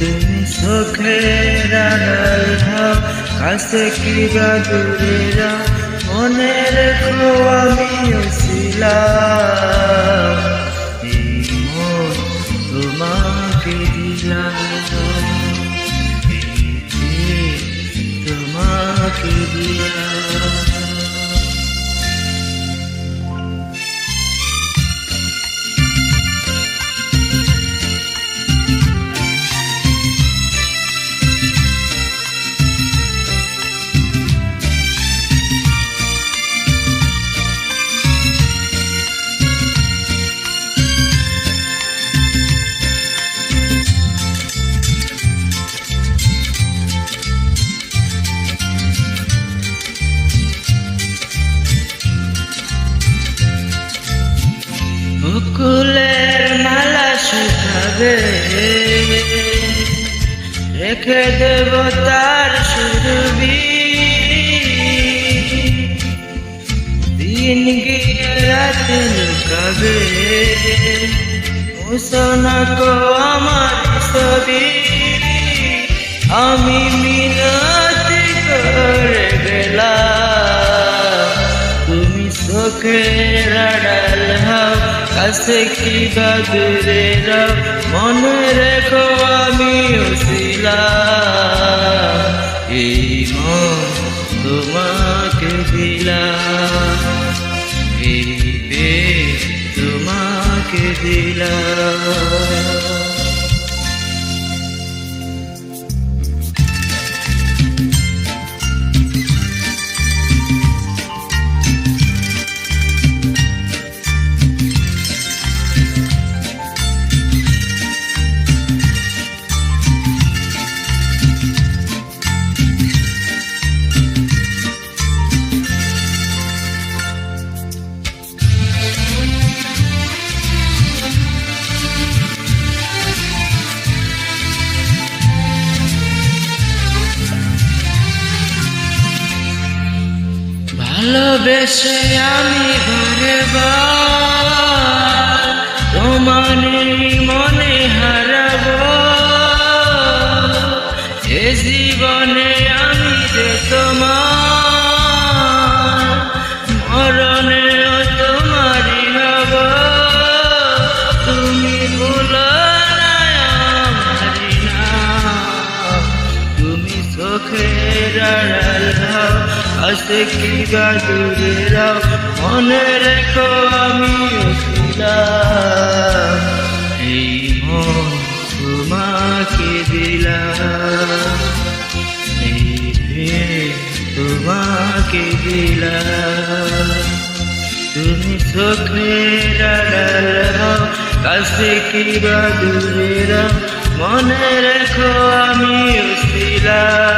তুমি চোখের আড়াল কাছে কি বা দূরে মনে রেখো আমিও ছিলাম তোমাকে দিলাম তোমাকে দিলাম শুকাবে রেখে দেব তার সুরবি। দিন গিয়ে রাত লুকাবে মুসনকো আমার ছবি। আমি মিনতি করে গেলাম তুমি চোখের হও কাছে কি বা দূরে যাও মনে রেখো আমি ছিলাম। এই মন তোমাকে দিলাম। এই তোমাকে দিলাম। ভালোবেসে আমি ঘরে তোমার মনে হারাব এ জীবনে আমি আসে কি বা দূরে মনে রেখো আমি এই তোমাকে দিলাম। এই তোমাকে তুমি চোখের কাছে কি বা দূরে মনে রেখো আমি ছিলাম